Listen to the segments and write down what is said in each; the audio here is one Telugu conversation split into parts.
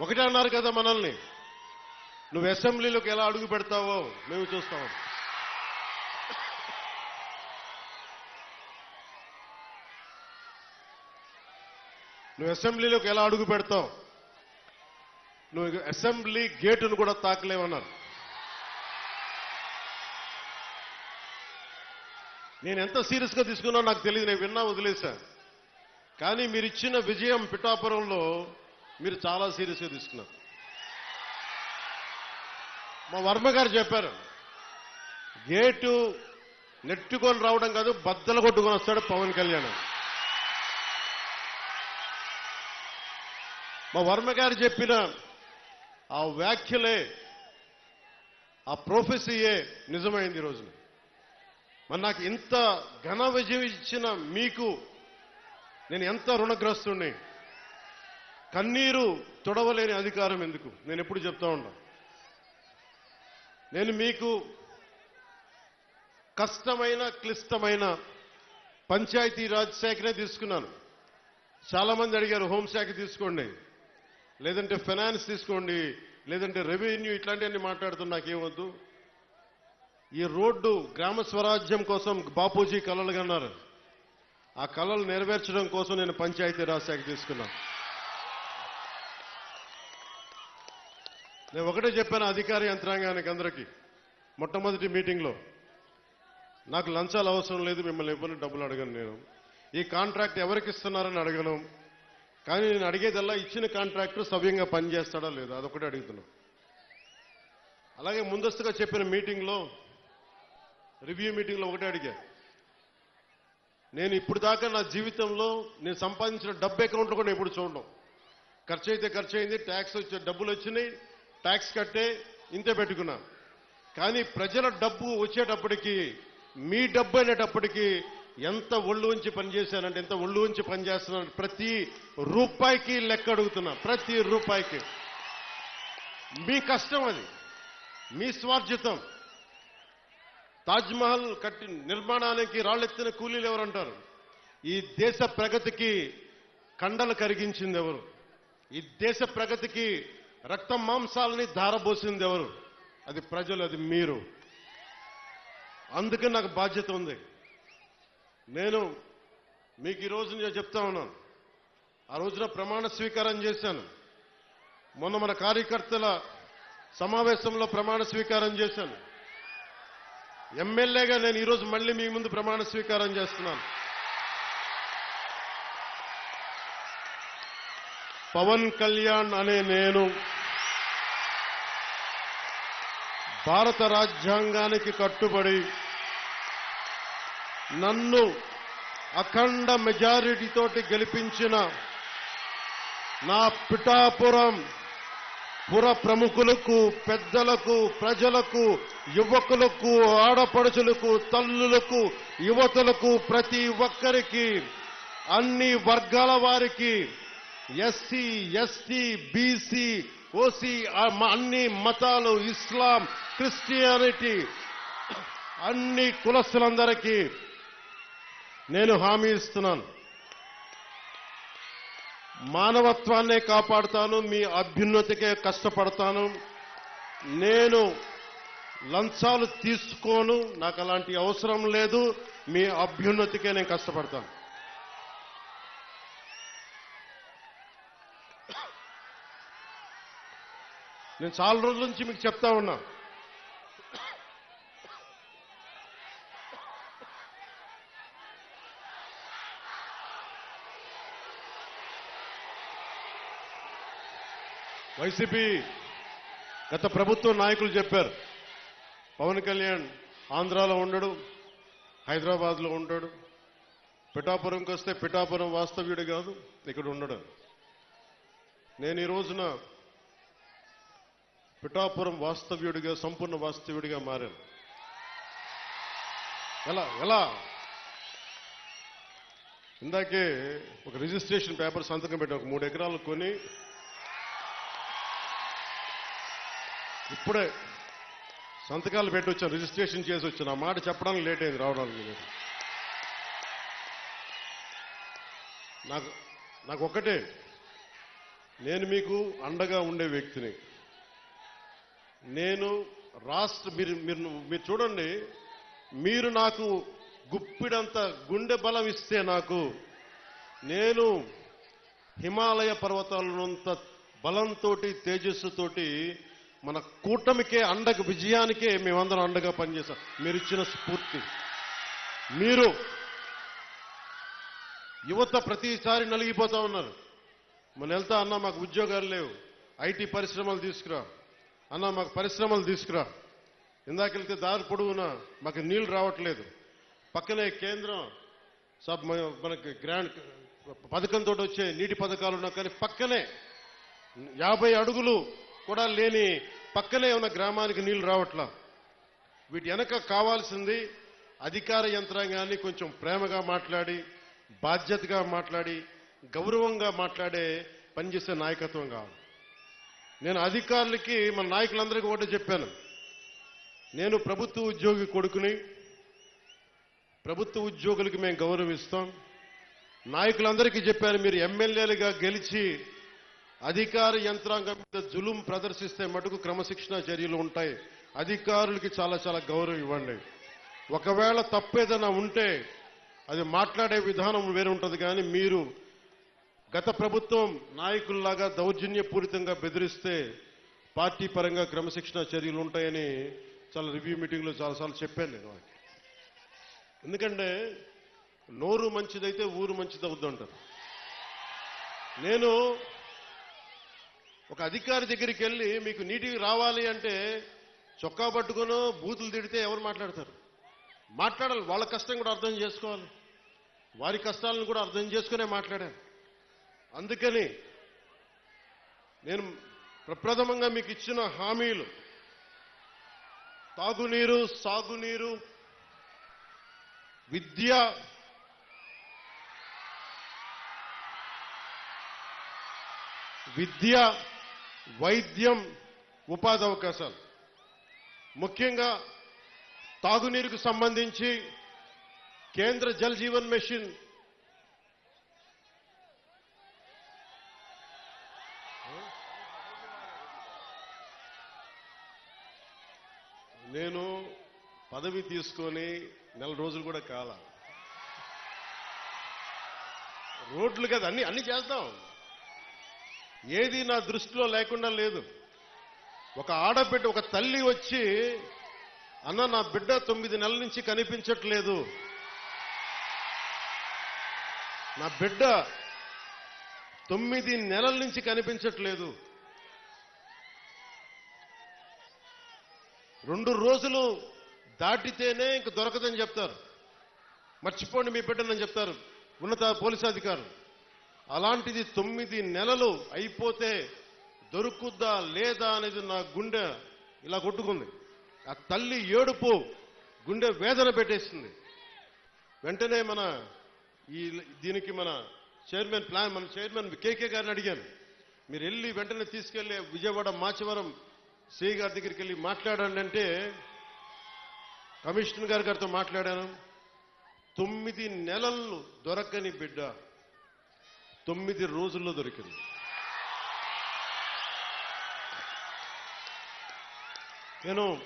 ఒకటే అన్నారు కదా మనల్ని. నువ్వు అసెంబ్లీలోకి ఎలా అడుగు పెడతావో మేము చూస్తాం. నువ్వు అసెంబ్లీలోకి ఎలా అడుగు పెడతావు? నువ్వు అసెంబ్లీ గేటును కూడా తాకలేవన్నారు. నేను ఎంత సీరియస్గా తీసుకున్నా నాకు తెలియదు నేను విన్నా వదిలేశా. కానీ మీరు ఇచ్చిన విజయం పిఠాపురంలో మీరు చాలా సీరియస్గా తీసుకున్నారు. మా వర్మ గారు చెప్పారు గేటు నెట్టుకొని రావడం కాదు బద్దలు కొట్టుకొని వస్తాడు పవన్ కళ్యాణ్ మా వర్మ గారు చెప్పిన ఆ వ్యాఖ్యలే ఆ ప్రొఫెసీయే నిజమైంది ఈ మరి నాకు ఇంత ఘన విజయం ఇచ్చిన మీకు నేను ఎంత రుణగ్రస్తుని కన్నీరు తొడవలేని అధికారం ఎందుకు? నేను ఎప్పుడు చెప్తా ఉన్నా. నేను మీకు కష్టమైన క్లిష్టమైన పంచాయతీ రాజ్ శాఖనే తీసుకున్నాను. చాలా మంది అడిగారు హోంశాఖ తీసుకోండి లేదంటే ఫైనాన్స్ తీసుకోండి లేదంటే రెవెన్యూ ఇట్లాంటివన్నీ మాట్లాడుతున్నా నాకేమొద్దు. ఈ రోడ్డు గ్రామ స్వరాజ్యం కోసం బాపూజీ కలలు కన్నారు ఆ కళలు నెరవేర్చడం కోసం నేను పంచాయతీ రాజ్ శాఖ తీసుకున్నాను. నేను ఒకటే చెప్పాను అధికార యంత్రాంగానికి అందరికీ. మొట్టమొదటి మీటింగ్లో. నాకు లంచాలు అవసరం లేదు మిమ్మల్ని ఇవ్వని డబ్బులు అడగను నేను. ఈ కాంట్రాక్ట్ ఎవరికి ఇస్తున్నారని అడగను. కానీ నేను అడిగేదల్లా ఇచ్చిన కాంట్రాక్టర్ సవ్యంగా పనిచేస్తాడా లేదా? అదొకటి అడుగుతున్నాను అలాగే ముందస్తుగా చెప్పిన మీటింగ్లో రివ్యూ మీటింగ్లో ఒకటే అడిగా. నేను ఇప్పుడు దాకా నా జీవితంలో నేను సంపాదించిన డబ్బు అకౌంట్లో కూడా ఎప్పుడు చూడడం ఖర్చు అయితే ఖర్చు అయింది ట్యాక్స్ వచ్చే డబ్బులు వచ్చినాయి ట్యాక్స్ కట్టే ఇంతే పెట్టుకున్నాం. కానీ ప్రజల డబ్బు వచ్చేటప్పటికి మీ డబ్బు అనేటప్పటికీ ఎంత ఒళ్ళు ఉంచి పనిచేశానంటే ఎంత ఒళ్ళు ఉంచి పనిచేస్తున్నాను ప్రతి రూపాయికి లెక్క అడుగుతున్నా ప్రతి రూపాయికి. మీ కష్టం అది. మీ స్వార్జితం తాజ్మహల్ కట్టి నిర్మాణానికి రాళ్ళెత్తిన కూలీలు ఎవరంటారు? ఈ దేశ ప్రగతికి కండలు కరిగించింది ఎవరు? ఈ దేశ ప్రగతికి రక్త మాంసాలని ధారబోసింది ఎవరు? అది ప్రజలు అది మీరు. అందుకే నాకు బాధ్యత ఉంది. నేను మీకు ఈ రోజు నేను చెప్తా ఉన్నాను. ఆ రోజున ప్రమాణ స్వీకారం చేశాను. మొన్న మన కార్యకర్తల సమావేశంలో ప్రమాణ స్వీకారం చేశాను. ఎమ్మెల్యేగా నేను ఈరోజు మళ్ళీ మీ ముందు ప్రమాణ స్వీకారం చేస్తున్నాను. పవన్ కళ్యాణ్ అనే నేను భారత రాజ్యాంగానికి కట్టుబడి నన్ను అఖండ మెజారిటీతోటి గెలిపించిన నా పిఠాపురం పుర ప్రముఖులకు పెద్దలకు ప్రజలకు యువకులకు ఆడపడుచులకు తల్లులకు యువతులకు ప్రతి ఒక్కరికి అన్ని వర్గాల వారికి ఎస్సీ ఎస్టీ బీసీ ఓసీ అన్ని మతాలు ఇస్లాం క్రిస్టియానిటీ అన్ని కులస్తులందరికీ నేను హామీ ఇస్తున్నాను. మానవత్వాన్నే కాపాడుతాను మీ అభ్యున్నతికే కష్టపడతాను. నేను లంచాలు తీసుకోను నాకు అలాంటి అవసరం లేదు మీ అభ్యున్నతికే నేను కష్టపడతాను. నేను చాలా రోజుల నుంచి మీకు చెప్తా ఉన్నా. వైసీపీ గత ప్రభుత్వ నాయకులు చెప్పారు పవన్ కళ్యాణ్ ఆంధ్రాలో ఉండడు హైదరాబాద్లో ఉంటాడు పిఠాపురంకి వస్తే పిఠాపురం వాస్తవ్యుడు కాదు ఇక్కడ ఉండడు. నేను ఈ రోజున పిఠాపురం వాస్తవ్యుడిగా సంపూర్ణ వాస్తవ్యుడిగా మారాను. ఎలా ఎలా? ఇందాకే ఒక రిజిస్ట్రేషన్ పేపర్ సంతకం పెట్టి ఒక మూడు ఎకరాలు కొని. ఇప్పుడే సంతకాలు పెట్టి వచ్చాను రిజిస్ట్రేషన్ చేసి వచ్చాను. ఆ మాట చెప్పడానికి లేట్ అయింది రావడానికి నాకు నాకు ఒక్కటే నేను మీకు అండగా ఉండే వ్యక్తిని నేను రాష్ట్ర మీరు మీరు మీరు చూడండి. మీరు నాకు గుప్పిడంత గుండె బలం ఇస్తే నాకు నేను హిమాలయ పర్వతాలనంత బలంతో తేజస్సుతోటి మన కూటమికే అండగ విజయానికే మేమందరం అండగా పనిచేస్తాం మీరు ఇచ్చిన స్ఫూర్తి. మీరు యువత ప్రతిసారి నలిగిపోతా ఉన్నారు. మన వెళ్తా అన్నా మాకు ఉద్యోగాలు లేవు. ఐటీ పరిశ్రమలు తీసుకురా. అన్న మాకు పరిశ్రమలు తీసుకురా. ఇందాకెళ్తే దారి పొడవునా మాకు నీళ్ళు రావట్లేదు. పక్కనే కేంద్రం సబ్ మనకి గ్రాండ్ పథకంతో వచ్చే నీటి పథకాలు ఉన్నా కానీ పక్కనే యాభై అడుగులు కూడా లేని పక్కనే ఉన్న గ్రామానికి నీళ్ళు రావట్లా. వీటి వెనక కావాల్సింది అధికార యంత్రాంగాన్ని కొంచెం ప్రేమగా మాట్లాడి బాధ్యతగా మాట్లాడి గౌరవంగా మాట్లాడే పనిచేసే నాయకత్వం కావాలి. నేను అధికారులకి మన నాయకులందరికీ ఒకటి చెప్పాను. నేను ప్రభుత్వ ఉద్యోగి కొడుకుని ప్రభుత్వ ఉద్యోగులకి మేము గౌరవిస్తాం. నాయకులందరికీ చెప్పాను మీరు ఎమ్మెల్యేలుగా గెలిచి అధికార యంత్రాంగం మీద జులుం ప్రదర్శిస్తే మటుకు క్రమశిక్షణ చర్యలు ఉంటాయి. అధికారులకి చాలా చాలా గౌరవం ఇవ్వండి. ఒకవేళ తప్పేదైనా ఉంటే అది మాట్లాడే విధానం వేరే ఉంటుంది కానీ మీరు గత ప్రభుత్వం నాయకుల్లాగా దౌర్జన్యపూరితంగా బెదిరిస్తే పార్టీ పరంగా క్రమశిక్షణ చర్యలు ఉంటాయని చాలా రివ్యూ మీటింగ్లో చాలాసార్లు చెప్పాను నేను వాళ్ళకి. ఎందుకంటే నోరు మంచిదైతే ఊరు మంచిది అవుద్దంటారు నేను ఒక అధికారి దగ్గరికి వెళ్ళి మీకు నీటికి రావాలి అంటే చొక్కా పట్టుకొని బూతులు తిడితే ఎవరు మాట్లాడతారు? మాట్లాడాలి. వాళ్ళ కష్టం కూడా అర్థం చేసుకోవాలి. వారి కష్టాలను కూడా అర్థం చేసుకునే మాట్లాడాను అందుకని నేను ప్రప్రథమంగా మీకు ఇచ్చిన హామీలు. తాగునీరు సాగునీరు విద్య విద్య వైద్యం ఉపాధి అవకాశాలు. ముఖ్యంగా తాగునీరుకు సంబంధించి కేంద్ర జల్ జీవన్ మిషన్ నేను పదవి తీసుకొని నెల రోజులు కూడా కాల. రోడ్లు కదా అన్ని అన్ని చేస్తాం. ఏది నా దృష్టిలో లేకుండా లేదు. ఒక ఆడబిడ్డ ఒక తల్లి వచ్చి అన్న నా బిడ్డ తొమ్మిది నెలల నుంచి కనిపించట్లేదు. నా బిడ్డ తొమ్మిది నెలల నుంచి కనిపించట్లేదు. రెండు రోజులు దాటితేనే ఇంక దొరకదని చెప్తారు. మర్చిపోండి మీ బిడ్డనని చెప్తారు. ఉన్నత పోలీసు అధికారులు అలాంటిది తొమ్మిది నెలలు అయిపోతే దొరుకుద్దా లేదా అనేది నా గుండె ఇలా కొట్టుకుంది. ఆ తల్లి ఏడుపు గుండె వేదన పెట్టేస్తుంది. వెంటనే మన ఈ దీనికి మన చైర్మన్ ప్లాన్ మన చైర్మన్ కేకే గారిని అడిగాను. మీరు వెళ్ళి వెంటనే తీసుకెళ్ళే విజయవాడ మాచవరం సి గారి దగ్గరికి వెళ్ళి మాట్లాడండి అంటే కమిషనర్ గారి గారితో మాట్లాడాను. తొమ్మిది నెలలు దొరకని బిడ్డ తొమ్మిది రోజుల్లో దొరికింది. నేను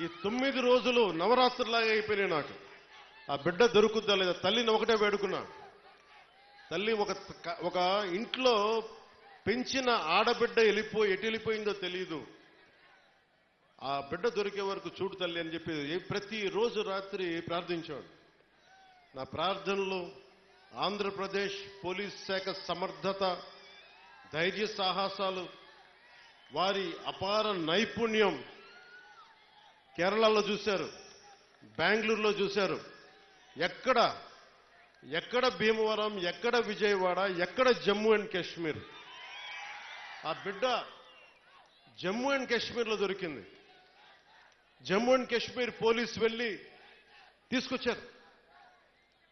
ఈ తొమ్మిది రోజులు నవరాత్రులాగా అయిపోయినాయి నాకు. ఆ బిడ్డ దొరుకుద్దా లేదా? తల్లిని ఒకటే వేడుకున్నా. తల్లి ఒక ఒక ఇంట్లో పెంచిన ఆడబిడ్డ వెళ్ళిపోయి ఎటు వెళ్ళిపోయిందో తెలియదు ఆ బిడ్డ దొరికే వరకు చూడు తల్లి అని చెప్పి ప్రతిరోజు రాత్రి ప్రార్థించాడు నా ప్రార్థనలు ఆంధ్రప్రదేశ్ పోలీస్ శాఖ సమర్థత ధైర్య సాహసాలు వారి అపార నైపుణ్యం కేరళలో చూశారు బెంగళూరులో చూశారు. ఎక్కడ ఎక్కడ భీమవరం ఎక్కడ విజయవాడ ఎక్కడ జమ్మూ అండ్ కాశ్మీర్. ఆ బిడ్డ జమ్మూ అండ్ కాశ్మీర్లో దొరికింది. జమ్మూ అండ్ కాశ్మీర్ పోలీస్ వెళ్ళి తీసుకొచ్చారు.